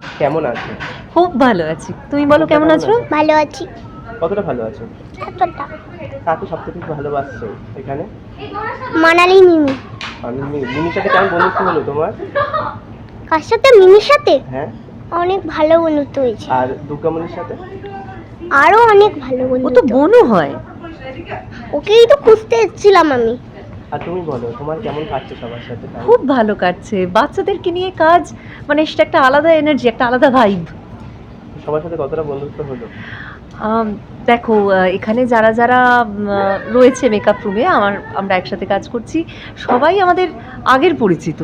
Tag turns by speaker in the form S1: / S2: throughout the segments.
S1: কেমন আছো?
S2: খুব ভালো আছি। তুমি বলো কেমন আছো?
S3: ভালো আছি?
S1: কতটা ভালো আছো?
S3: এতটা।
S1: কাকে সব থেকে ভালোবাসছো এখানে?
S3: মানালি মিমি।
S1: আমি মি- মিমির সাথে কেমন বন্ধুত্ব হলো তোমার?
S3: কার সাথে? মিমির সাথে?
S1: হ্যাঁ।
S3: অনেক ভালো বন্ধুত্ব হয়েছে।
S1: আর দুর্গামণির সাথে?
S3: আরও অনেক ভালো
S2: ও তো
S3: বন্ধুত্ব।
S2: বোনও হয়।
S3: ওকেই তো খুঁজতে এসেছিলাম আমি।
S1: আর তুমি বলো তোমার কেমন কাটছে সবার সাথে
S2: খুব ভালো কাটছে। বাচ্চাদেরকে নিয়ে কাজ মানে সেটা একটা আলাদা এনার্জি একটা আলাদা ভাইব
S1: সবার সাথে কতটা বন্ধুত্ব হলো?
S2: দেখো এখানে যারা যারা রয়েছে মেকআপ রুমে আমার, আমরা একসাথে কাজ করছি, সবাই আমাদের আগের পরিচিত।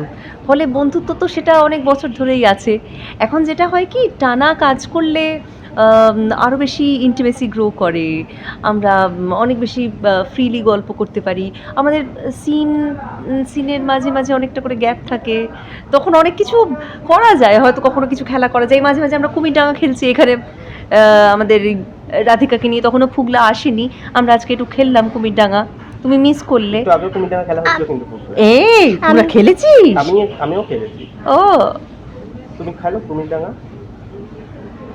S2: ফলে বন্ধুত্ব তো সেটা অনেক বছর ধরেই আছে। এখন যেটা হয় কি, টানা কাজ করলে আরও বেশি ইন্টিমেসি গ্রো করে। আমরা অনেক বেশি ফ্রিলি গল্প করতে পারি। আমাদের সিন সিনের মাঝে মাঝে অনেকটা করে গ্যাপ থাকে। তখন অনেক কিছু করা যায়, হয়তো কখনো কিছু খেলা করা যায়। মাঝে মাঝে আমরা কুমির ডাঙা খেলছি এখানে আমাদের রাধিকাকে নিয়ে তখনও ফুগলা আসেনি। আমরা আজকে একটু খেললাম কুমির ডাঙা তুমি মিস করলে। এই তোমরা
S3: আমি-
S2: খেলেছিস?
S1: আমি আমিও খেলেছি।
S2: ও।
S1: তুমি খেলো কুমির ডাঙা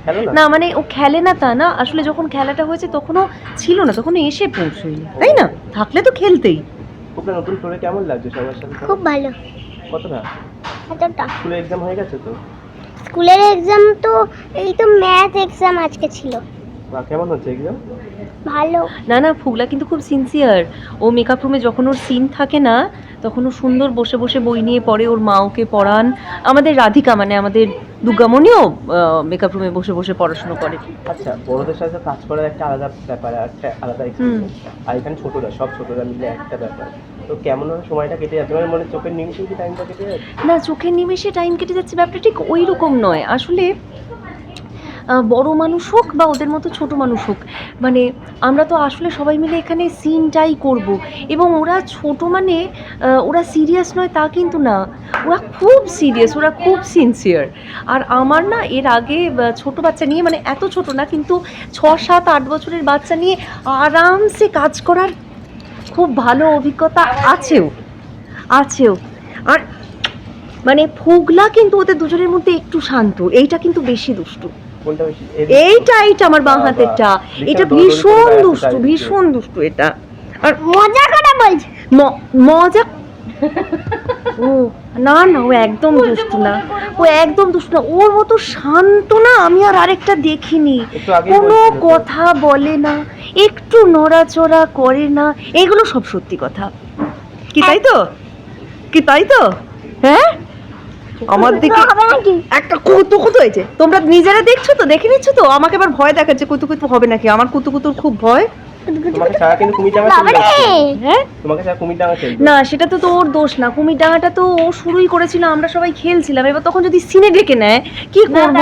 S1: খেলো না?
S2: মানে ও খেলে না তা না। আসলে যখন খেলাটা হয়েছে তখনও ছিল না তখন এসে পৌঁছয়নি। তাই না? থাকলে তো খেলতেই।
S1: ওকে নতুন ফ্লোরে কেমন লাগছে সবার সাথে?
S3: খুব ভালো।
S1: কতটা?
S3: এতটা।
S1: স্কুলে এক্সাম হয়ে গেছে তো?
S3: স্কুলের এক্সাম তো এই তো ম্যাথ এক্সাম আজকে ছিল।
S1: বা কেমন হচ্ছে এক্সাম
S3: ভালো।
S2: না না ফুগলা কিন্তু খুব সিনসিয়ার ও মেকআপ রুমে যখন ওর সিন থাকে না তখন ও সুন্দর বসে বসে বই নিয়ে পড়ে ওর মা ওকে পড়ান। আমাদের রাধিকা মানে আমাদের দুর্গামণিও মেকআপ রুমে বসে বসে পড়াশুনো করে।
S1: আচ্ছা বড়দের সাথে কাজ করার একটা আলাদা ব্যাপার একটা আলাদা এক্সপিরিয়েন্স আর এখানে ছোটরা সব ছোটরা মিলে একটা ব্যাপার। তো কেমন সময়টা কেটে যাচ্ছে? মানে মনে চোখের নিমিষে কি টাইমটা কেটে যাচ্ছে?
S2: না চোখের নিমেষে টাইম কেটে যাচ্ছে ব্যাপারটা ঠিক ওই রকম নয়। আসলে বড় মানুষ হোক বা ওদের মতো ছোট মানুষ হোক মানে আমরা তো আসলে সবাই মিলে এখানে সিনটাই করব। এবং ওরা ছোট মানে ওরা সিরিয়াস নয় তা কিন্তু না। ওরা খুব সিরিয়াস ওরা খুব সিনসিয়ার আর আমার না এর আগে ছোট বাচ্চা নিয়ে মানে এত ছোট না, কিন্তু ছ সাত আট বছরের বাচ্চা নিয়ে আরামসে কাজ করার খুব ভালো অভিজ্ঞতা আছেও আছেও। আর মানে ফুগলা কিন্তু ওদের দুজনের মধ্যে একটু শান্ত, এইটা কিন্তু বেশি দুষ্টু। এইটা এইটা আমার বাঁ হাতেরটা। এটা ভীষণ দুষ্টু ভীষণ দুষ্টু এটা। আর
S3: মজা করে বলছি?
S2: ম- মজা ও না না ও একদম দুষ্টু না। ও একদম দুষ্টু না। ওর মতো শান্ত না আমি আর আরেকটা দেখিনি। কোনো কথা বলে না একটু নড়াচড়া করে না। এগুলো সব সত্যি কথা। কি তাই তো? কি তাই তো? হ্যাঁ? আমার দিকে একটা কুতু কুতু হয়েছে। তোমরা নিজেরা দেখছ তো? দেখে নিচ্ছ তো? আমাকে আবার ভয় দেখাচ্ছে কুতু কুতু হবে নাকি? আমার কুতু কুতুর খুব ভয়। হ্যাঁ?
S1: তোমাকে ছাড়া কুমির ডাঙা চলবে।
S2: না সেটা তো তোর দোষ না। কুমির ডাঙাটা তো ও শুরুই করেছিল আমরা সবাই খেলছিলাম। এবার তখন যদি সিনে ডেকে নেয় কি করব?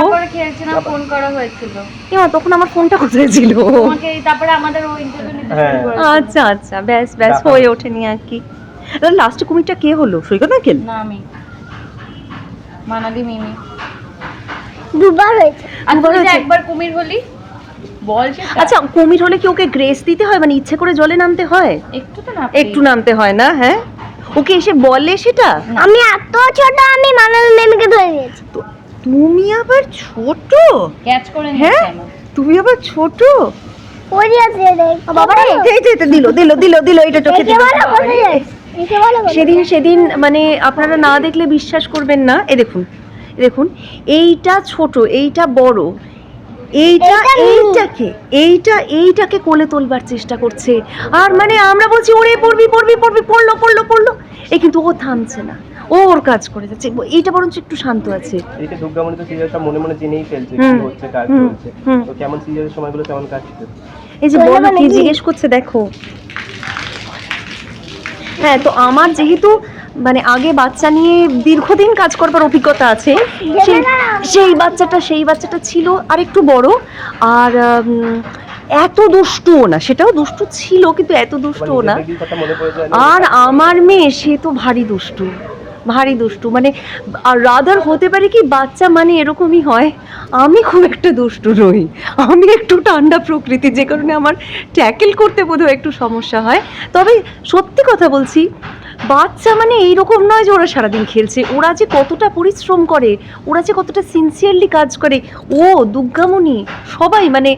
S4: ফোন করা হয়েছিল।
S2: তখন আমার ফোনটা কোথায় ছিল?
S4: তারপরে আমাদের ওই ইন্টারভিউ নিতে
S1: হ্যাঁ।
S2: আচ্ছা আচ্ছা। ব্যাস ব্যাস হয়ে ওঠেনি আর কি। লাস্টে কুমিরটা কে হলো? সৈকত নাকেল
S4: না আমি। মানালি মিমি।
S3: দুবার হয়েছে।
S4: আর তুই যে একবার কুমির হলি? বল সেটা।
S2: আচ্ছা কুমির হলে কি ওকে গ্রেস দিতে হয়? মানে ইচ্ছে করে জলে নামতে হয়?
S4: একটু তো না
S2: একটু নামতে হয় না হ্যাঁ? ওকে এসে বলে সেটা?
S3: আমি এত ছোট আমি মানালি মিমিকে ধরে নিয়েছি
S2: তো- তুমি আবার ছোট?
S4: ক্যাচ করে
S2: হ্যাঁ?
S4: নিয়েছে আমার
S2: তুমি আবার ছোট?
S3: ওই আছে দেখ।
S2: বাবা রে এই যে দিল দিল দিল দিল এটা চোখে দিল? সেদিন সেদিন মানে আপনারা না দেখলে বিশ্বাস করবেন না। এ দেখুন দেখুন এইটা ছোট এইটা বড় এইটা
S3: এইটা
S2: এইটাকে এইটা এইটাকে কোলে তোলবার চেষ্টা করছে। আর মানে আমরা বলছি ওরে পড়বি পড়বি পড়বি পড়ল পড়ল পড়ল। এই কিন্তু ও থামছে না। ও ওর কাজ করে যাচ্ছে। এইটা বরঞ্চ একটু শান্ত আছে।
S1: এইটা দুর্গামণি তো সিরিয়াল মনে মনে জেনেই ফেলছে কি হচ্ছে কাজ হচ্ছে। তো কেমন সিরিয়ালের সময়গুলো কেমন কাটছে?
S2: এই যে বলো কি? জিজ্ঞেস করছে দেখো। হ্যাঁ তো আমার যেহেতু মানে আগে বাচ্চা নিয়ে দীর্ঘদিন কাজ করবার অভিজ্ঞতা আছে সেই সেই বাচ্চাটা সেই বাচ্চাটা ছিল আর একটু বড় আর এত দুষ্টুও না সেটাও দুষ্টু ছিল কিন্তু এত দুষ্টুও না
S1: মনে না?
S2: আর আমার মেয়ে সে তো ভারী দুষ্টু ভারী দুষ্টু। মানে আর রাদার হতে পারে কি বাচ্চা মানে এরকমই হয়? আমি খুব একটা দুষ্টু নই। আমি একটু ঠান্ডা প্রকৃতি যে কারণে আমার ট্যাকেল করতে বোধহয় একটু সমস্যা হয়। তবে সত্যি কথা বলছি বাচ্চা মানে এইরকম নয় যে ওরা সারাদিন খেলছে। ওরা যে কতটা পরিশ্রম করে ওরা যে কতটা সিনসিয়ারলি কাজ করে ও দুর্গামণি সবাই মানে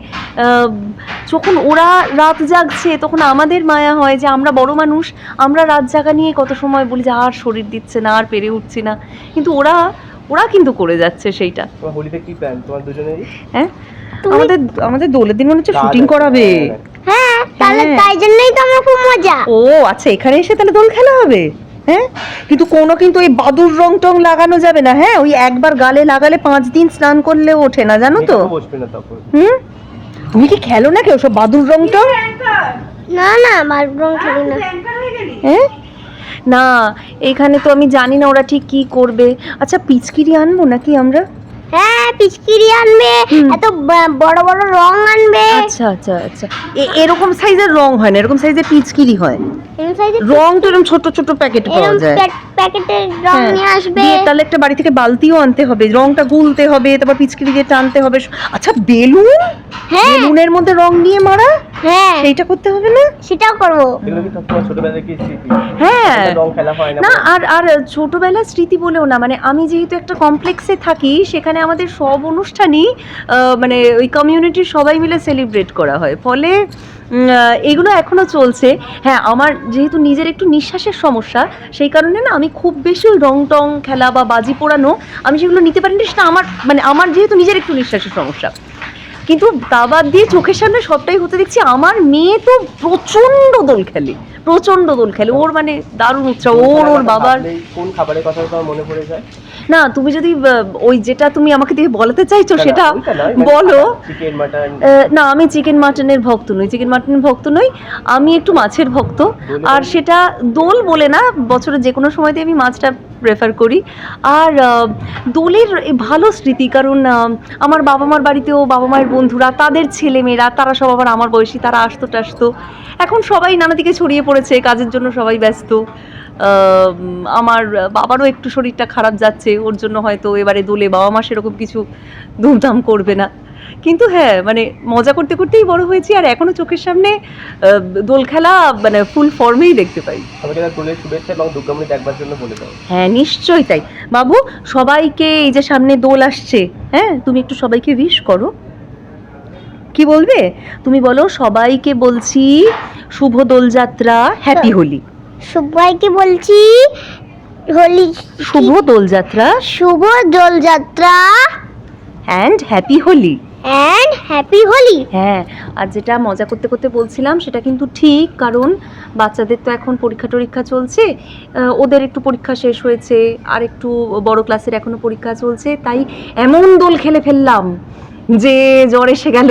S2: যখন ওরা রাত জাগছে তখন আমাদের মায়া হয় যে আমরা বড় মানুষ আমরা রাত জাগা নিয়ে কত সময় বলি যে আর শরীর দিচ্ছে না আর পেরে উঠছি না। কিন্তু ওরা ওরা কিন্তু করে যাচ্ছে সেইটা।
S1: হোলিতে কি প্ল্যান তোমার দুজনেরই?
S2: হ্যাঁ? আমাদের আমাদের দোলের দিন মনে হচ্ছে শুটিং করাবে।
S3: হ্যাঁ তাহলে
S2: হ্যাঁ।
S3: তাই জন্যই তো আমার খুব মজা।
S2: ও আচ্ছা এখানে এসে তাহলে দোল খেলা হবে? হ্যাঁ? কিন্তু কোনো কিন্তু ওই বাদুর রং টং লাগানো যাবে না হ্যাঁ? ওই একবার গালে লাগালে পাঁচ দিন স্নান করলে ওঠে না জানো তো? হুম? তুমি কি খেলো না কেউ সব বাদুর রং টং
S3: না না বাল্ব রং খেলি না।
S2: হ্যাঁ? না এখানে তো আমি জানি না ওরা ঠিক কি করবে। আচ্ছা পিচকিরি আনব নাকি আমরা?
S3: হ্যাঁ পিচকিরি আনবে এত বড় বড় রং আনবে।
S2: আচ্ছা আচ্ছা আচ্ছা। এ- এরকম সাইজের রং হয় না এরকম সাইজের পিচকিরি হয়। রং তো এরকম ছোট ছোট প্যাকেটে পাওয়া যায়।
S3: প্যাকেটের রং
S2: হ্যাঁ,
S3: নিয়ে আসবে।
S2: তাহলে একটা বাড়ি থেকে বালতিও আনতে হবে রংটা গুলতে হবে তারপর পিচকিরি দিয়ে টানতে হবে। আচ্ছা বেলুন?
S3: হ্যাঁ।
S2: বেলুনের মধ্যে রং দিয়ে মারা?
S3: হ্যাঁ।
S2: সেইটা করতে হবে না?
S3: সেটাও করব।
S2: হ্যাঁ।
S1: এখন রং খেলা হয় না
S2: না আর আর ছোটবেলার স্মৃতি বলেও না মানে আমি যেহেতু একটা কমপ্লেক্সে থাকি সেখানে আমাদের সব অনুষ্ঠানই মানে ওই কমিউনিটির সবাই মিলে সেলিব্রেট করা হয়। ফলে এগুলো এখনও চলছে। হ্যাঁ আমার যেহেতু নিজের একটু নিঃশ্বাসের সমস্যা, সেই কারণে না আমি খুব বেশি রং টং খেলা বা বাজি পোড়ানো আমি সেগুলো নিতে পারি না সেটা আমার মানে আমার যেহেতু নিজের একটু নিঃশ্বাসের সমস্যা। কিন্তু তা বাদ দিয়ে চোখের সামনে সবটাই হতে দেখছি, আমার মেয়ে তো প্রচণ্ড দোল খেলে প্রচণ্ড দোল খেলে। ওর মানে দারুণ উৎসাহ, ওর ওর বাবার
S1: কোন খাবারের কথা মনে পড়ে যায়?
S2: না তুমি যদি ওই যেটা তুমি আমাকে দিয়ে বলাতে চাইছো সেটা
S1: মানে
S2: বলো।
S1: চিকেন মাটন
S2: না আমি চিকেন মাটনের ভক্ত নই চিকেন মাটনের ভক্ত নই আমি একটু মাছের ভক্ত। আর সেটা দোল বলে না বছরের যে কোনো সময়তে আমি মাছটা প্রেফার করি। আর দোলের ভালো স্মৃতি কারণ আমার বাবা মার বাড়িতেও বাবা মায়ের বন্ধুরা তাদের ছেলেমেয়েরা তারা সব আবার আমার বয়সী তারা আসতো টাসতো এখন সবাই নানা দিকে ছড়িয়ে পড়েছে কাজের জন্য সবাই ব্যস্ত। আমার বাবারও একটু শরীরটা খারাপ যাচ্ছে ওর জন্য হয়তো এবারে দোলে বাবা মা সেরকম কিছু ধুমধাম করবে না। কিন্তু হ্যাঁ মানে মজা করতে করতেই বড় হয়েছি আর এখনও চোখের সামনে দোল খেলা মানে ফুল ফর্মেই দেখতে পাই। হ্যাঁ নিশ্চয়ই তাই। বাবু সবাইকে এই যে সামনে দোল আসছে হ্যাঁ তুমি একটু সবাইকে উইশ করো। কি বলবে? তুমি বলো সবাইকে বলছি শুভ দোলযাত্রা হ্যাপি হোলি।
S3: সবাইকে বলছি হোলি
S2: শুভ দোলযাত্রা।
S3: শুভ Doljatra.
S2: And happy Holi.
S3: And happy Holi.
S2: হ্যাঁ আর যেটা মজা করতে করতে বলছিলাম সেটা কিন্তু ঠিক কারণ বাচ্চাদের তো এখন পরীক্ষা টরীক্ষা চলছে। ওদের একটু পরীক্ষা শেষ হয়েছে আর একটু বড় ক্লাসের এখনও পরীক্ষা চলছে তাই এমন দোল খেলে ফেললাম। যে জ্বর এসে গেল।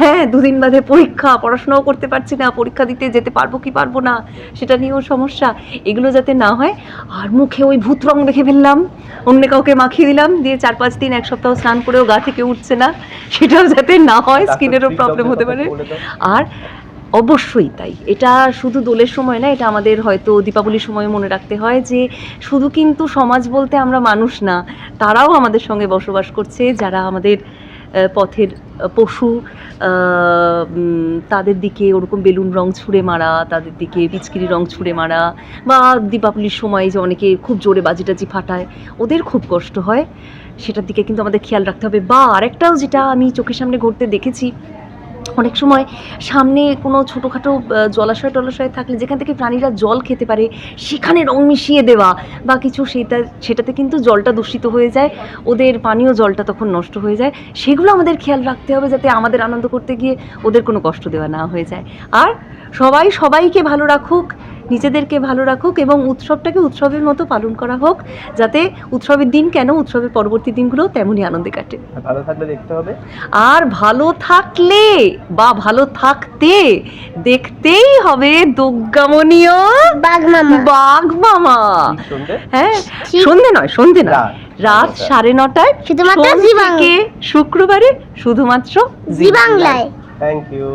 S2: হ্যাঁ দুদিন বাদে পরীক্ষা পড়াশোনাও করতে পারছি না পরীক্ষা দিতে যেতে পারব কি পারব না সেটা নিয়েও সমস্যা। এগুলো যাতে না হয় আর মুখে ওই ভূত রং দেখে ফেললাম অন্য কাউকে মাখিয়ে দিলাম দিয়ে চার পাঁচ দিন এক সপ্তাহ স্নান করেও গা থেকে উঠছে না সেটাও যাতে না হয় স্কিনেরও প্রবলেম হতে পারে। আর অবশ্যই তাই এটা শুধু দোলের সময় না এটা আমাদের হয়তো দীপাবলির সময় মনে রাখতে হয় যে শুধু কিন্তু সমাজ বলতে আমরা মানুষ না তারাও আমাদের সঙ্গে বসবাস করছে যারা আমাদের পথের পশু তাদের দিকে ওরকম বেলুন রং ছুঁড়ে মারা, তাদের দিকে পিচকিরি রং ছুঁড়ে মারা, বা দীপাবলির সময় যে অনেকে খুব জোরে বাজি টাজি ফাটায়, ওদের খুব কষ্ট হয়। সেটার দিকে কিন্তু আমাদের খেয়াল রাখতে হবে। বা আরেকটাও যেটা আমি চোখের সামনে ঘটতে দেখেছি অনেক সময় সামনে কোনো ছোটোখাটো জলাশয় টলাশয় থাকলে যেখান থেকে প্রাণীরা জল খেতে পারে, সেখানে রং মিশিয়ে দেওয়া বা কিছু সেটা, সেটাতে কিন্তু জলটা দূষিত হয়ে যায়, ওদের পানীয় জলটা তখন নষ্ট হয়ে যায়। সেগুলো আমাদের খেয়াল রাখতে হবে যাতে আমাদের আনন্দ করতে গিয়ে ওদের কোনো কষ্ট দেওয়া না হয়ে যায়। আর সবাই সবাইকে ভালো রাখুক নিজেদেরকে ভালো রাখুক এবং উৎসবটাকে উৎসবের মতো পালন করা হোক যাতে উৎসবের দিন কেন উৎসবের পরবর্তী দিনগুলো তেমনই আনন্দে কাটে।
S1: আর ভালো থাকলে দেখতে হবে?
S2: আর ভালো থাকলে বা ভালো থাকতে দেখতেই হবে দুর্গামণীয়
S3: বাঘ মামা।
S2: বাঘ মামা। হ্যাঁ সন্ধে নয় সন্ধে নয়।
S1: রাত।
S2: সাড়ে নটায়
S3: শুধুমাত্র
S2: শুক্রবারে শুধুমাত্র
S3: জি বাংলায়।
S1: Thank you